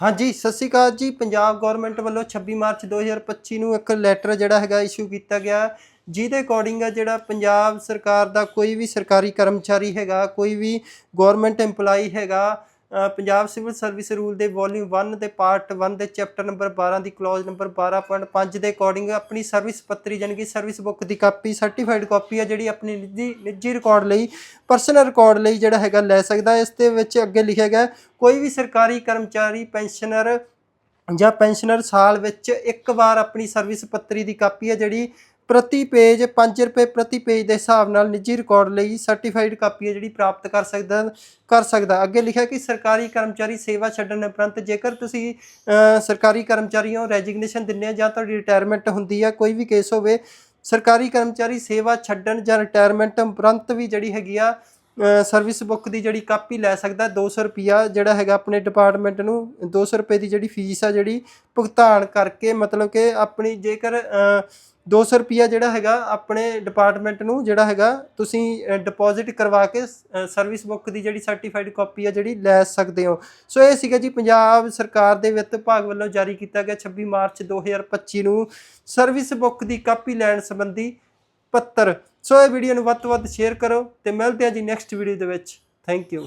ਹਾਂਜੀ, ਸਤਿ ਸ਼੍ਰੀ ਅਕਾਲ ਜੀ। ਪੰਜਾਬ ਗਵਰਨਮੈਂਟ ਵੱਲੋਂ 26 ਮਾਰਚ 2025 ਨੂੰ ਇੱਕ ਲੈਟਰ ਜਿਹੜਾ ਹੈਗਾ ਇਸ਼ੂ ਕੀਤਾ ਗਿਆ। ਜਿਹਦੇ ਅਕੋਰਡਿੰਗ ਆ ਜਿਹੜਾ ਪੰਜਾਬ ਸਰਕਾਰ ਦਾ ਕੋਈ ਵੀ ਸਰਕਾਰੀ ਕਰਮਚਾਰੀ ਹੈਗਾ, ਕੋਈ ਵੀ ਗਵਰਨਮੈਂਟ EMPLOYE ਹੈਗਾ ਪੰਜਾਬ ਸਿਵਲ ਸਰਵਿਸ ਰੂਲ ਦੇ ਵੋਲਿਊਮ 1 ਦੇ ਪਾਰਟ 1 ਦੇ ਚੈਪਟਰ ਨੰਬਰ 12 ਦੀ ਕਲੌਜ਼ ਨੰਬਰ 12.5 ਦੇ ਅਕੋਰਡਿੰਗ ਆਪਣੀ ਸਰਵਿਸ ਪੱਤਰੀ ਜਾਣੀ ਕਿ ਸਰਵਿਸ ਬੁੱਕ ਦੀ ਕਾਪੀ ਸਰਟੀਫਾਈਡ ਕਾਪੀ ਆ ਜਿਹੜੀ ਆਪਣੀ ਨਿੱਜੀ ਨਿੱਜੀ ਰਿਕਾਰਡ ਲਈ ਪਰਸਨਲ ਰਿਕਾਰਡ ਲਈ ਜਿਹੜਾ ਹੈਗਾ ਲੈ ਸਕਦਾ ਇਸ ਦੇ ਵਿੱਚ ਅੱਗੇ ਲਿਖਿਆ ਗਿਆ ਕੋਈ ਵੀ ਸਰਕਾਰੀ ਕਰਮਚਾਰੀ, ਪੈਨਸ਼ਨਰ ਜਾਂ ਪੈਨਸ਼ਨਰ ਸਾਲ ਵਿੱਚ ਇੱਕ ਵਾਰ ਆਪਣੀ ਸਰਵਿਸ ਪੱਤਰੀ ਦੀ ਕਾਪੀ ਹੈ ਜਿਹੜੀ ਪ੍ਰਤੀ ਪੇਜ 5 ਰੁਪਏ ਪ੍ਰਤੀ ਪੇਜ ਦੇ ਹਿਸਾਬ ਨਾਲ ਨਿੱਜੀ ਰਿਕਾਰਡ ਲਈ ਸਰਟੀਫਾਈਡ ਕਾਪੀ ਹੈ ਜਿਹੜੀ ਪ੍ਰਾਪਤ ਕਰ ਸਕਦਾ ਕਰ ਸਕਦਾ। ਅੱਗੇ ਲਿਖਿਆ ਕਿ ਸਰਕਾਰੀ ਕਰਮਚਾਰੀ ਸੇਵਾ ਛੱਡਣ ਉਪਰੰਤ ਜੇਕਰ ਤੁਸੀਂ ਸਰਕਾਰੀ ਕਰਮਚਾਰੀ ਹੋ ਰੈਜ਼ਿਗਨੇਸ਼ਨ ਦਿੰਦੇ ਆ ਜਾਂ ਤੁਹਾਡੀ ਰਿਟਾਇਰਮੈਂਟ ਹੁੰਦੀ ਆ, ਕੋਈ ਵੀ ਕੇਸ ਹੋਵੇ, ਸਰਕਾਰੀ ਕਰਮਚਾਰੀ ਸੇਵਾ ਛੱਡਣ ਜਾਂ ਰਿਟਾਇਰਮੈਂਟ ਉਪਰੰਤ ਵੀ ਜਿਹੜੀ ਹੈਗੀ ਆ ਸਰਵਿਸ ਬੁੱਕ ਦੀ ਜਿਹੜੀ ਕਾਪੀ ਲੈ ਸਕਦਾ 200 ਰੁਪਿਆ ਜਿਹੜਾ ਹੈਗਾ ਆਪਣੇ ਡਿਪਾਰਟਮੈਂਟ ਨੂੰ 200 ਰੁਪਏ ਦੀ ਜਿਹੜੀ ਫੀਸ ਆ ਜਿਹੜੀ ਭੁਗਤਾਨ ਕਰਕੇ ਮਤਲਬ ਕਿ ਆਪਣੀ ਜੇਕਰ ਅ, 200 ਰੁਪਿਆ ਜਿਹੜਾ ਹੈਗਾ ਆਪਣੇ ਡਿਪਾਰਟਮੈਂਟ ਨੂੰ ਜਿਹੜਾ ਹੈਗਾ ਤੁਸੀਂ ਡਿਪੋਜ਼ਿਟ ਕਰਵਾ ਕੇ ਸਰਵਿਸ ਬੁੱਕ ਦੀ ਜਿਹੜੀ ਸਰਟੀਫਾਈਡ ਕਾਪੀ ਆ ਜਿਹੜੀ ਲੈ ਸਕਦੇ ਹੋ। ਸੋ ਇਹ ਸੀਗਾ ਜੀ ਪੰਜਾਬ ਸਰਕਾਰ ਦੇ ਵਿੱਤ ਵਿਭਾਗ ਵੱਲੋਂ ਜਾਰੀ ਕੀਤਾ ਗਿਆ 26 ਮਾਰਚ 2025 ਨੂੰ ਸਰਵਿਸ ਬੁੱਕ ਦੀ ਕਾਪੀ ਲੈਣ ਸੰਬੰਧੀ ਪੱਤਰ। ਸੋ ਇਹ ਵੀਡੀਓ ਨੂੰ ਵੱਧ ਤੋਂ ਵੱਧ ਸ਼ੇਅਰ ਕਰੋ ਤੇ ਮਿਲਦੇ ਹਾਂ ਜੀ ਨੈਕਸਟ ਵੀਡੀਓ ਦੇ ਵਿੱਚ। Thank you